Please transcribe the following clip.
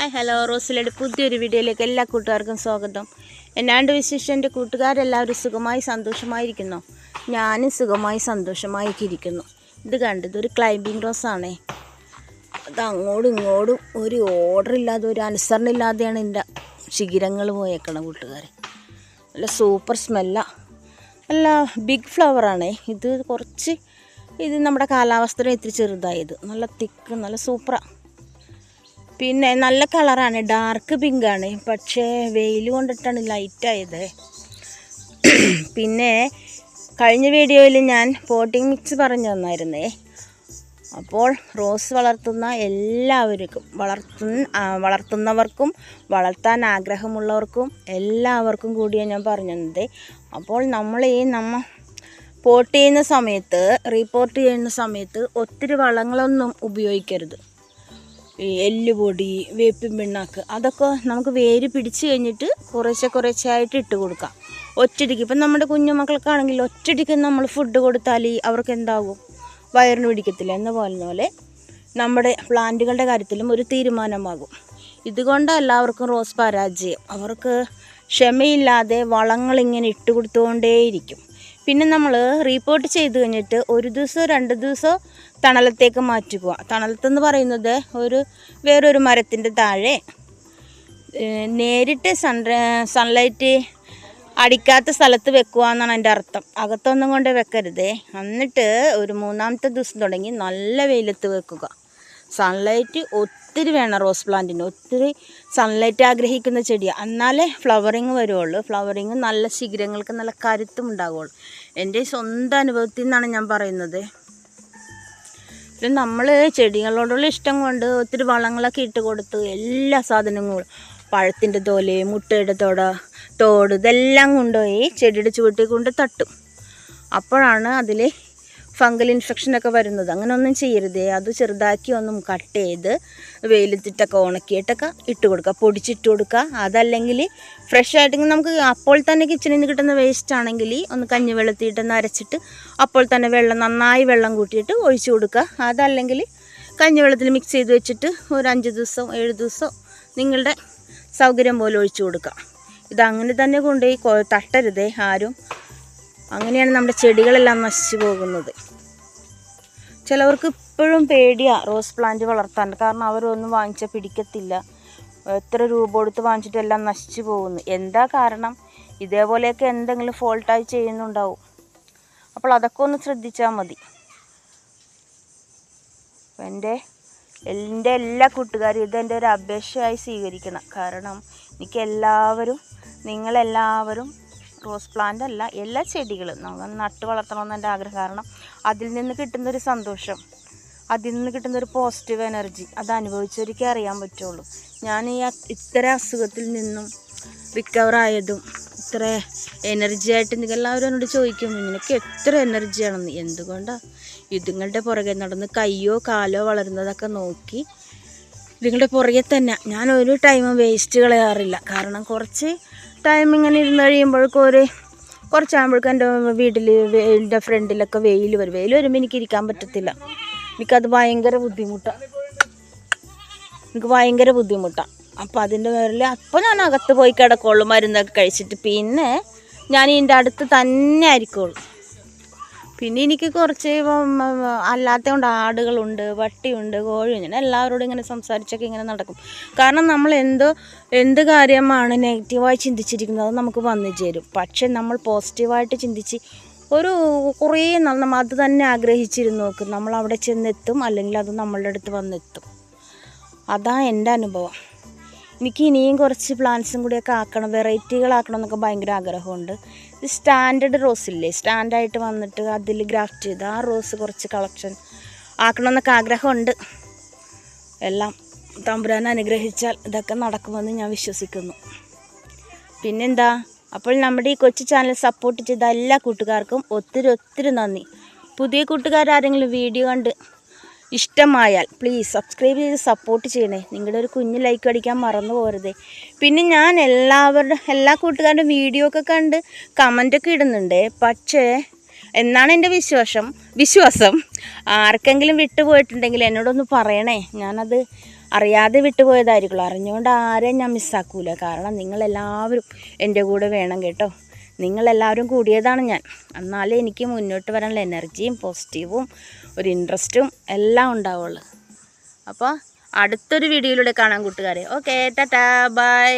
Hi hello റോസിലയുടെ പുതിയൊരു വീഡിയോയിലേക്ക് എല്ലാ കൂട്ടുകാർക്കും സ്വാഗതം. എന്നാണ്ട് വിശേഷം എന്റെ കൂട്ടുകാരെല്ലാവരും സുഖമായി സന്തോഷമായിരിക്കുന്നു. ഞാനും സുഖമായി സന്തോഷമായിട്ട് ഇരിക്കുന്നു ഇത് കണ്ട് ഇതൊരു ക്ലൈമ്പിംഗ് റോസാണേ അത് അങ്ങോട്ടും ഇങ്ങോട്ടും ഒരു ഓർഡർ ഇല്ലാതെ ഒരു അനുസരണ ഇല്ലാതെയാണ് എന്റെ ശിഖിരങ്ങൾ പോയേക്കണം കൂട്ടുകാർ നല്ല സൂപ്പർ സ്മെല്ല നല്ല ബിഗ് ഫ്ലവറാണേ ഇത് കുറച്ച് ഇത് നമ്മുടെ കാലാവസ്ഥയിൽ ഇത്തിരി ചെറുതായത്. നല്ല തിക്ക് നല്ല സൂപ്പറാണ് പിന്നെ നല്ല കളറാണ്. ഡാർക്ക് പിങ്കാണ് പക്ഷേ വെയിൽ കൊണ്ടിട്ടാണ് ലൈറ്റായത് പിന്നെ കഴിഞ്ഞ വീഡിയോയിൽ ഞാൻ പോട്ടിംഗ് മിക്സ് പറഞ്ഞു തന്നായിരുന്നേ. അപ്പോൾ റോസ് വളർത്തുന്ന എല്ലാവർക്കും വളർത്തു വളർത്തുന്നവർക്കും വളർത്താൻ ആഗ്രഹമുള്ളവർക്കും എല്ലാവർക്കും കൂടിയാണ് ഞാൻ പറഞ്ഞു തന്നത്. അപ്പോൾ നമ്മൾ ഈ നമ്മ പോട്ട് ചെയ്യുന്ന സമയത്ത് റിപ്പോർട്ട് ചെയ്യുന്ന സമയത്ത് ഒത്തിരി വളങ്ങളൊന്നും ഉപയോഗിക്കരുത്. എല്ലുപൊടി വേപ്പിൻ പിണ്ണാക്ക് അതൊക്കെ നമുക്ക് വേര് പിടിച്ച് കഴിഞ്ഞിട്ട് കുറേശ്ശെ കുറേശ്ശെ ആയിട്ട് ഇട്ട് കൊടുക്കാം. ഒറ്റടിക്ക് ഇപ്പം നമ്മുടെ കുഞ്ഞുമക്കൾക്കാണെങ്കിൽ ഒറ്റടിക്ക് നമ്മൾ ഫുഡ് കൊടുത്താൽ അവർക്ക് എന്താകും വയറിന് പിടിക്കത്തില്ല. എന്ന പോലെ നമ്മുടെ പ്ലാന്റുകളുടെ കാര്യത്തിലും ഒരു തീരുമാനമാകും. ഇതുകൊണ്ട് എല്ലാവർക്കും റോസ് പരാജയം. അവർക്ക് ക്ഷമയില്ലാതെ വളങ്ങൾ ഇങ്ങനെ ഇട്ട് കൊടുത്തുകൊണ്ടേയിരിക്കും. പിന്നെ നമ്മൾ റീപ്പോർട്ട് ചെയ്ത് കഴിഞ്ഞിട്ട് ഒരു ദിവസം രണ്ട് ദിവസം തണലത്തേക്ക് മാറ്റുക. തണലത്തെന്ന് പറയുന്നത് ഒരു വേറൊരു മരത്തിന്റെ താഴെ നേരിട്ട് സൺ സൺലൈറ്റ് അടിക്കാത്ത സ്ഥലത്ത് വെക്കുക എന്നാണ് എന്റെ അർത്ഥം. അകത്തൊന്നും കൊണ്ട് വെക്കരുതേ. എന്നിട്ട് ഒരു മൂന്നാമത്തെ ദിവസം തുടങ്ങി നല്ല വെയിലത്ത് വെക്കുക. സൺലൈറ്റ് ഒത്തിരി വേണം റോസ് പ്ലാന്റിന് ഒത്തിരി സൺലൈറ്റ് ആഗ്രഹിക്കുന്ന ചെടിയാണ് എന്നാലേ ഫ്ലവറിങ് വരുള്ളൂ ഫ്ലവറിങ് നല്ല ശിഖരങ്ങൾക്ക് നല്ല കരുത്തും ഉണ്ടാകുള്ളൂ എന്റെ സ്വന്തം അനുഭവത്തിൽ നിന്നാണ് ഞാൻ പറയുന്നത്. പിന്നെ നമ്മൾ ചെടികളോടുള്ള ഇഷ്ടം കൊണ്ട് ഒത്തിരി വളങ്ങളൊക്കെ ഇട്ട് കൊടുത്ത് എല്ലാ സാധനങ്ങളും പഴത്തിന്റെ തോൽ മുട്ടയുടെ തോട തോട് ഇതെല്ലാം കൊണ്ടുപോയി ചെടിയുടെ ചുവട്ടിൽ കൊണ്ട് തട്ടും. അപ്പോഴാണ് അതിൽ ഫംഗൽ ഇൻഫെക്ഷനൊക്കെ വരുന്നത്. അങ്ങനെ ഒന്നും ചെയ്യരുതേ. അത് ചെറുതാക്കി ഒന്നും കട്ട് ചെയ്ത് വെയിലത്തിട്ടൊക്കെ ഉണക്കിയിട്ടൊക്കെ ഇട്ട് കൊടുക്കുക. പൊടിച്ചിട്ട് കൊടുക്കുക. അതല്ലെങ്കിൽ ഫ്രഷ് ആയിട്ട് നമുക്ക് അപ്പോൾ തന്നെ കിച്ചണിൽ നിന്ന് കിട്ടുന്ന വേസ്റ്റ് ആണെങ്കിൽ ഒന്ന് കഞ്ഞി വെള്ളത്തിയിട്ടൊന്ന് അരച്ചിട്ട് അപ്പോൾ തന്നെ വെള്ളം നന്നായി വെള്ളം കൂട്ടിയിട്ട് ഒഴിച്ചു കൊടുക്കുക. അതല്ലെങ്കിൽ കഞ്ഞി വെള്ളത്തിൽ മിക്സ് ചെയ്ത് വെച്ചിട്ട് ഒരു അഞ്ച് ദിവസം ഏഴ് ദിവസം നിങ്ങളുടെ സൗകര്യം പോലെ ഒഴിച്ചു കൊടുക്കുക. ഇതങ്ങനെ തന്നെ കൊണ്ടുപോയി തട്ടരുതേ ആരും. അങ്ങനെയാണ് നമ്മുടെ ചെടികളെല്ലാം നശിച്ചു പോകുന്നത്. ചിലവർക്ക് ഇപ്പോഴും പേടിയാണ് റോസ് പ്ലാന്റ് വളർത്താൻ. കാരണം അവരൊന്നും വാങ്ങിച്ചാൽ പിടിക്കത്തില്ല. എത്ര രൂപ കൊടുത്ത് വാങ്ങിച്ചിട്ട് എല്ലാം നശിച്ചു പോകുന്നു. എന്താ കാരണം? ഇതേപോലെയൊക്കെ എന്തെങ്കിലും ഫോൾട്ടായി ചെയ്യുന്നുണ്ടാവും. അപ്പോൾ അതൊക്കെ ഒന്ന് ശ്രദ്ധിച്ചാൽ മതി. എന്റെ എന്റെ എല്ലാ കൂട്ടുകാരും ഇതെന്റെ ഒരു അപേക്ഷയായി സ്വീകരിക്കണം. കാരണം എനിക്ക് എല്ലാവരും നിങ്ങളെല്ലാവരും റോസ് പ്ലാന്റ് അല്ല എല്ലാ ചെടികളും. നമ്മൾ നട്ട് വളർത്തണമെന്ന് എന്റെ ആഗ്രഹം. കാരണം അതിൽ നിന്ന് കിട്ടുന്നൊരു സന്തോഷം അതിൽ നിന്ന് കിട്ടുന്നൊരു പോസിറ്റീവ് എനർജി അത് അനുഭവിച്ചവർക്കേ അറിയാൻ പറ്റുള്ളൂ. ഞാൻ ഈ ഇത്ര അസുഖത്തിൽ നിന്നും റിക്കവർ ആയതും ഇത്ര എനർജി ആയിട്ട് നിങ്ങൾ എല്ലാവരും എന്നോട് ചോദിക്കും നിനക്ക് എത്ര എനർജിയാണെന്ന് എന്തുകൊണ്ടാണ് ഇതുങ്ങളുടെ പുറകെ നടന്ന് കയ്യോ കാലോ വളരുന്നതൊക്കെ നോക്കി നിങ്ങളുടെ പുറകെ തന്നെ. ഞാൻ ഒരു ടൈമും വേസ്റ്റ് കളയാറില്ല. കാരണം കുറച്ച് ടൈം ഇങ്ങനെ ഇരുന്ന് കഴിയുമ്പോഴേക്കും ഒരു കുറച്ചാകുമ്പോഴേക്കും എന്റെ വീട്ടിൽ എന്റെ ഫ്രണ്ടിലൊക്കെ വെയിൽ വരും. വെയിൽ വരുമ്പോൾ എനിക്ക് ഇരിക്കാൻ പറ്റത്തില്ല. എനിക്കത് ഭയങ്കര ബുദ്ധിമുട്ടാണ് എനിക്ക് ഭയങ്കര ബുദ്ധിമുട്ടാണ് അപ്പോൾ അതിന്റെ പേരിൽ അപ്പോൾ ഞാൻ അകത്ത് പോയി കിടക്കുള്ളൂ മരുന്നൊക്കെ കഴിച്ചിട്ട്. പിന്നെ ഞാൻ ഇതിന്റെ അടുത്ത് തന്നെ ആയിരിക്കുള്ളൂ. പിന്നെ എനിക്ക് കുറച്ച് അല്ലാത്ത കൊണ്ട് ആടുകളുണ്ട് വട്ടിയുണ്ട് കോഴിയുണ്ട്. ഞാൻ എല്ലാവരോടും ഇങ്ങനെ സംസാരിച്ചൊക്കെ ഇങ്ങനെ നടക്കും. കാരണം നമ്മൾ എന്തോ എന്ത് കാര്യമാണ് നെഗറ്റീവായി ചിന്തിച്ചിരിക്കുന്നത് അത് നമുക്ക് വന്നു ചേരും. പക്ഷെ നമ്മൾ പോസിറ്റീവായിട്ട് ചിന്തിച്ച് ഒരു കുറേ നമ്മൾ അത് തന്നെ ആഗ്രഹിച്ചിരുന്നു നമ്മൾ അവിടെ ചെന്നെത്തും അല്ലെങ്കിൽ അത് നമ്മളുടെ അടുത്ത് വന്നെത്തും. അതാണ് എന്റെ അനുഭവം. എനിക്ക് ഇനിയും കുറച്ച് പ്ലാന്റ്സും കൂടിയൊക്കെ ആക്കണം വെറൈറ്റികളാക്കണം എന്നൊക്കെ ഭയങ്കര ആഗ്രഹമുണ്ട്. ഇത് സ്റ്റാൻഡേർഡ് റോസ് ഇല്ലേ? സ്റ്റാൻഡായിട്ട് വന്നിട്ട് അതിൽ ഗ്രാഫ്റ്റ് ചെയ്ത് ആ റോസ് കുറച്ച് കളക്ഷൻ ആക്കണം ആക്കണമെന്നൊക്കെ ആഗ്രഹമുണ്ട്. എല്ലാം തമ്പുരാൻ അനുഗ്രഹിച്ചാൽ ഇതൊക്കെ നടക്കുമെന്ന് ഞാൻ വിശ്വസിക്കുന്നു. പിന്നെന്താ? അപ്പോൾ നമ്മുടെ ഈ കൊച്ചു ചാനൽ സപ്പോർട്ട് ചെയ്ത എല്ലാ കൂട്ടുകാർക്കും ഒത്തിരി ഒത്തിരി നന്ദി. പുതിയ കൂട്ടുകാരാരെങ്കിലും വീഡിയോ കണ്ട് ഇഷ്ടമായാൽ പ്ലീസ് സബ്സ്ക്രൈബ് ചെയ്ത് സപ്പോർട്ട് ചെയ്യണേ. നിങ്ങളുടെ ഒരു കുഞ്ഞ് ലൈക്ക് അടിക്കാൻ മറന്നു പോരുതേ പിന്നെ ഞാൻ എല്ലാവരുടെ എല്ലാ കൂട്ടുകാരുടെ വീഡിയോ ഒക്കെ കണ്ട് കമന്റൊക്കെ ഇടുന്നുണ്ട്. പക്ഷേ എന്നാണ് എന്റെ വിശ്വാസം? വിശ്വാസം. ആർക്കെങ്കിലും വിട്ടുപോയിട്ടുണ്ടെങ്കിൽ എന്നോടൊന്ന് പറയണേ. ഞാനത് അറിയാതെ വിട്ടുപോയതായിരിക്കുള്ളൂ. അറിഞ്ഞുകൊണ്ട് ആരെയും ഞാൻ മിസ്സാക്കൂല കാരണം നിങ്ങളെല്ലാവരും എന്റെ കൂടെ വേണം കേട്ടോ. നിങ്ങളെല്ലാവരും കൂടിയതാണ് ഞാൻ. എന്നാലേ എനിക്ക് മുന്നോട്ട് വരാനുള്ള എനർജിയും പോസിറ്റീവും ഒരു ഇൻട്രസ്റ്റും എല്ലാം ഉണ്ടാവുള്ളൂ. അപ്പോൾ അടുത്തൊരു വീഡിയോയിലൂടെ കാണാം കൂട്ടുകാരെ. Okay tata bye.